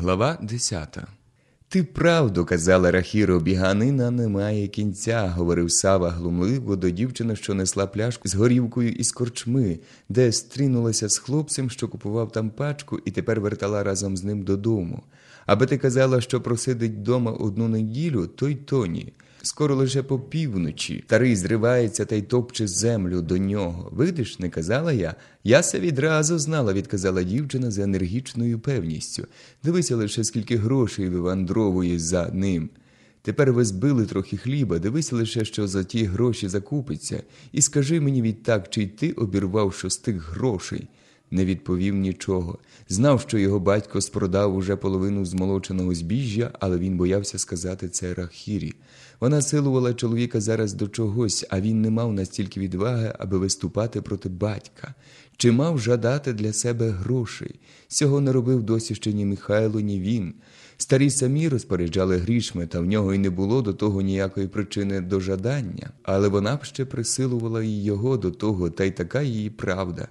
Глава 10 Ти правду казала Рахіро, біганина немає кінця, говорив Сава глумливо до дівчини, що несла пляшку з горівкою із корчми, де стрінулася з хлопцем, що купував там пачку, і тепер вертала разом з ним додому. Аби ти казала, що просидить вдома одну неділю, то й то ні. Скоро лише по півночі. Старий зривається та й топче землю до нього. Видиш, не казала я? Я се відразу знала, відказала дівчина з енергічною певністю. Дивися лише, скільки грошей вивандровує за ним. Тепер ви збили трохи хліба, дивися лише, що за ті гроші закупиться, і скажи мені відтак, чи й ти обірвав що з тих грошей. Не відповів нічого. Знав, що його батько спродав уже половину змолоченого збіжжя, але він боявся сказати це Рахірі. Вона силувала чоловіка зараз до чогось, а він не мав настільки відваги, аби виступати проти батька. Чи мав жадати для себе грошей? Цього не робив досі ще ні Михайло, ні він. Старі самі розпоряджали грішми, та в нього й не було до того ніякої причини до жадання, але вона б ще присилувала і його до того, та й така її правда.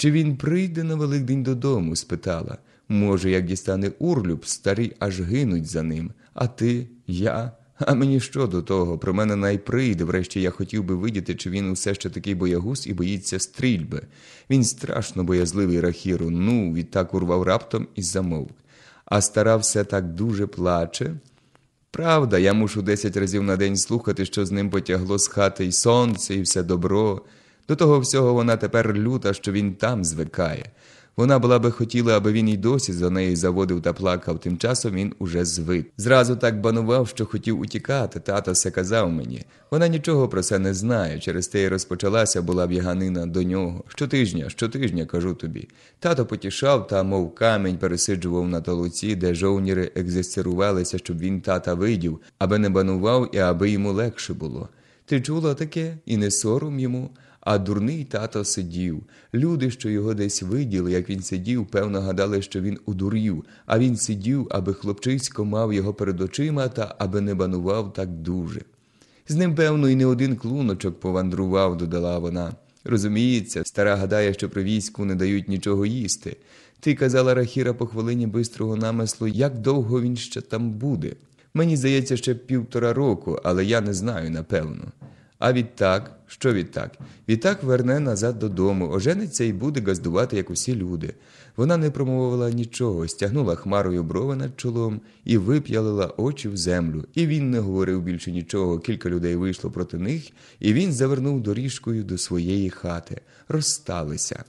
Чи він прийде на Великдень додому? спитала. Може, як дістане урлюб, старі аж гинуть за ним. А ти, я. А мені що до того? Про мене найприйде. Врешті я хотів би видіти, чи він усе ще такий боягуз і боїться стрільби. Він страшно боязливий Рахіру. Ну, відтак урвав раптом і замовк. А стара все так дуже плаче. Правда, я мушу десять разів на день слухати, що з ним потягло з хати й сонце, і все добро. До того всього вона тепер люта, що він там звикає. Вона була би хотіла, аби він і досі за нею заводив та плакав, тим часом він уже звик. Зразу так банував, що хотів утікати, тато все казав мені. Вона нічого про це не знає. Через те й розпочалася була б'яганина до нього. Щотижня, щотижня, кажу тобі. Тато потішав та, мов камінь, пересиджував на толуці, де жовніри екзистерувалися, щоб він тата видів, аби не банував і аби йому легше було. Ти чула таке і не сором йому? А дурний тато сидів. Люди, що його десь виділи, як він сидів, певно гадали, що він удурів, а він сидів, аби хлопчисько мав його перед очима та аби не банував так дуже. З ним, певно, і не один клуночок повандрував, додала вона. Розуміється, стара гадає, що при війську не дають нічого їсти. Ти казала Рахіра по хвилині бистрого намислу, як довго він ще там буде. Мені здається, ще півтора року, але я не знаю напевно. А відтак, що відтак? Відтак верне назад додому, ожениться і буде газдувати, як усі люди. Вона не промовила нічого, стягнула хмарою брови над чолом і вип'ялила очі в землю. І він не говорив більше нічого. Кілька людей вийшло проти них, і він завернув доріжкою до своєї хати. Розсталися.